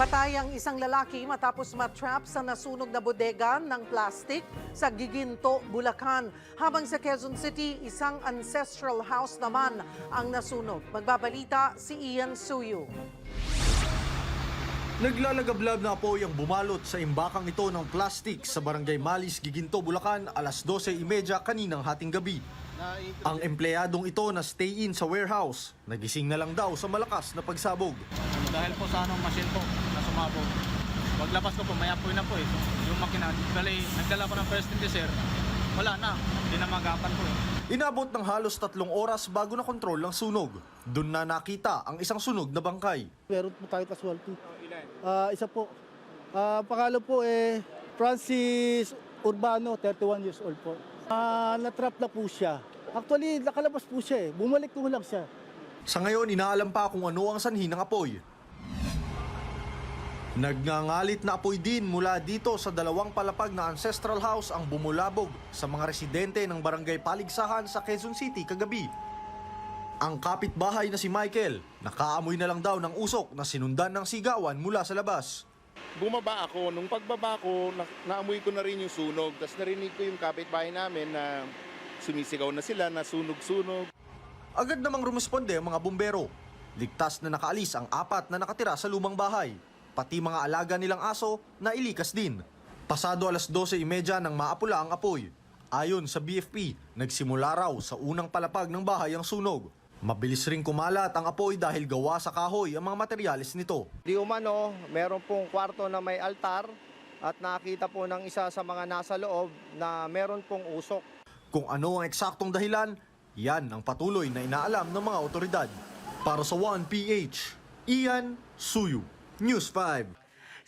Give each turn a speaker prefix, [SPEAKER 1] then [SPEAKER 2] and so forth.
[SPEAKER 1] Patay ang isang lalaki matapos matrap sa nasunog na bodega ng plastic sa Giginto, Bulacan. Habang sa Quezon City, isang ancestral house naman ang nasunog. Magbabalita si Ian Suyu.
[SPEAKER 2] Naglalagablab na apoy ang bumalot sa imbakang ito ng plastic sa barangay Malis, Giginto, Bulacan alas 12.30 kaninang hating gabi. Ang empleyadong ito na stay-in sa warehouse, nagising na lang daw sa malakas na pagsabog.
[SPEAKER 3] Dahil po sa anong machine po na sumabog. Paglabas ko po, may apoy na po eh. Yung makina, bali, nagdala ko ng first in sir, wala na. Hindi na magapan po eh.
[SPEAKER 2] Inabot ng halos tatlong oras bago na kontrol ang sunog. Doon na nakita ang isang sunog na bangkay.
[SPEAKER 4] Meron po tayo casualty. Ah, isa po. Ah, pangalan po eh Francis Urbano, 31 years old po. Ah, natrap na po siya. Actually, nakalabas po siya eh. Bumalik ko lang siya.
[SPEAKER 2] Sa ngayon, inaalam pa kung ano ang sanhi ng apoy. Nagngangalit na apoy din mula dito sa dalawang palapag na ancestral house ang bumulabog sa mga residente ng barangay Paligsahan sa Quezon City kagabi. Ang kapitbahay na si Michael, nakaamoy na lang daw ng usok na sinundan ng sigawan mula sa labas.
[SPEAKER 5] Bumaba ako. Nung pagbaba ko, na, naamoy ko na rin yung sunog. Tapos narinig ko yung kapitbahay namin na sumisigaw na sila, na sunog-sunog.
[SPEAKER 2] Agad namang rumisponde ang mga bumbero. Ligtas na nakaalis ang apat na nakatira sa lumang bahay. Pati mga alaga nilang aso na ilikas din. Pasado alas 12.30 nang maapula ang apoy. Ayon sa BFP, nagsimula raw sa unang palapag ng bahay ang sunog. Mabilis ring kumalat ang apoy dahil gawa sa kahoy ang mga materyales nito.
[SPEAKER 6] Di umano, meron pong kwarto na may altar at nakita po ng isa sa mga nasa loob na meron pong usok.
[SPEAKER 2] Kung ano ang eksaktong dahilan, yan ang patuloy na inaalam ng mga otoridad. Para sa 1PH, Ian Suyu, News 5.